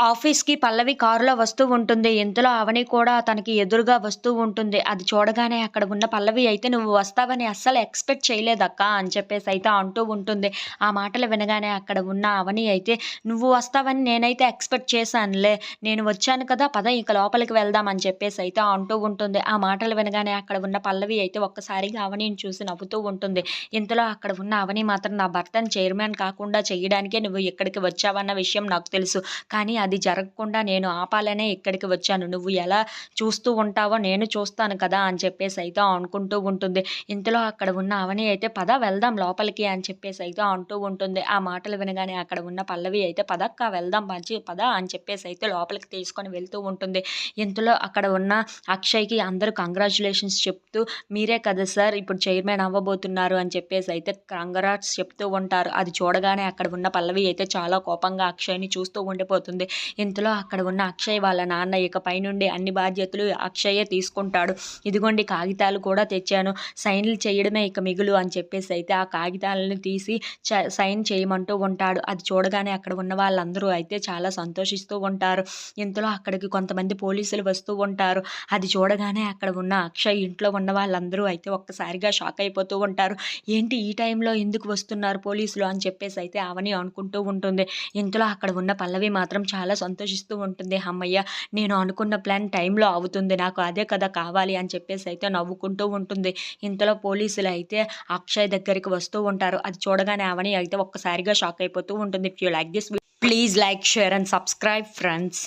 ఆఫీస్‌కి పల్లవి కారులో వస్తూ ఉంటుంది. ఇంతలో అవని కూడా తనకి ఎదురుగా వస్తూ ఉంటుంది. అది చూడగానే అక్కడ ఉన్న పల్లవి అయితే "నువ్వు వస్తావని అస్సలు ఎక్స్‌పెక్ట్ చేయలేదక్కా" అని చెప్పేసి అయితే అంటూ ఉంటుంది. ఆ మాటలు వినగానే అక్కడ ఉన్న అవని అయితే "నువ్వు వస్తావని నేనైతే ఎక్స్‌పెక్ట్ చేశానులే. నేను వచ్చాను కదా! పద ఇక లోపలికి వెళ్దాం" అని చెప్పేసి అయితే అంటూ ఉంటుంది. ఆ మాటలు వినగానే అక్కడ ఉన్న పల్లవి అయితే ఒక్కసారిగా అవనిని చూసి నవ్వుతూ ఉంటుంది. ఇంతలో అక్కడ ఉన్న అవని మాత్రం "నా భర్తని చైర్మన్ కాకుండా చేయడానికే నువ్వు ఇక్కడికి వచ్చావన్న విషయం నాకు తెలుసు. కానీ అది జరగకుండా నేను ఆపాలనే ఇక్కడికి వచ్చాను. నువ్వు ఎలా చూస్తూ ఉంటావో నేను చూస్తాను కదా!" అని చెప్పేసి అయితే అనుకుంటూ ఉంటుంది. ఇంతలో అక్కడ ఉన్న అవని అయితే "పద వెళ్దాం లోపలికి" అని చెప్పేసి అయితే అంటూ ఉంటుంది. ఆ మాటలు వినగానే అక్కడ ఉన్న పల్లవి అయితే పదక్క వెళ్దాం మంచి పద" అని చెప్పేసి అయితే లోపలికి తీసుకొని వెళ్తూ ఉంటుంది. ఇంతలో అక్కడ ఉన్న అక్షయ్‌కి అందరూ కంగ్రాచులేషన్స్ చెప్తూ "మీరే కదా సార్ ఇప్పుడు చైర్మన్ అవ్వబోతున్నారు" అని చెప్పేసి అయితే కంగ్రాట్స్ చెప్తూ ఉంటారు. అది చూడగానే అక్కడ ఉన్న పల్లవి అయితే చాలా కోపంగా అక్షయ్‌ని చూస్తూ ఉండిపోతుంది. ఇంతలో అక్కడ ఉన్న అక్షయ్ వాళ్ళ నాన్న ఇక పైనుండి అన్ని బాధ్యతలు అక్షయే తీసుకుంటాడు. "ఇదిగోండి కాగితాలు కూడా తెచ్చాను. సైన్‌లు చేయడమే ఇక మిగులు" అని చెప్పేసి అయితే ఆ కాగితాలను తీసి చ సైన్ చేయమంటూ ఉంటాడు. అది చూడగానే అక్కడ ఉన్న వాళ్ళందరూ అయితే చాలా సంతోషిస్తూ ఉంటారు. ఇంతలో అక్కడికి కొంతమంది పోలీసులు వస్తూ ఉంటారు. అది చూడగానే అక్కడ ఉన్న అక్షయ్ ఇంట్లో ఉన్న వాళ్ళందరూ అయితే ఒక్కసారిగా షాక్ అయిపోతూ ఉంటారు. "ఏంటి ఈ టైంలో ఎందుకు వస్తున్నారు పోలీసులు" అని చెప్పేసి అయితే అవని అనుకుంటూ ఉంటుంది. ఇంతలో అక్కడ ఉన్న పల్లవి మాత్రం చాలా సంతోషిస్తూ ఉంటుంది. హమ్మయ్య! నేను అనుకున్న ప్లాన్ టైంలో అవుతుంది. నాకు అదే కదా కావాలి అని చెప్పేసి అయితే నవ్వుకుంటూ ఉంటుంది. ఇంతలో పోలీసులు అయితే అక్షయ్ దగ్గరికి వస్తూ ఉంటారు. అది చూడగానే అవని అయితే ఒక్కసారిగా షాక్ అయిపోతూ ఉంటుంది. If you like this please like, share and subscribe friends.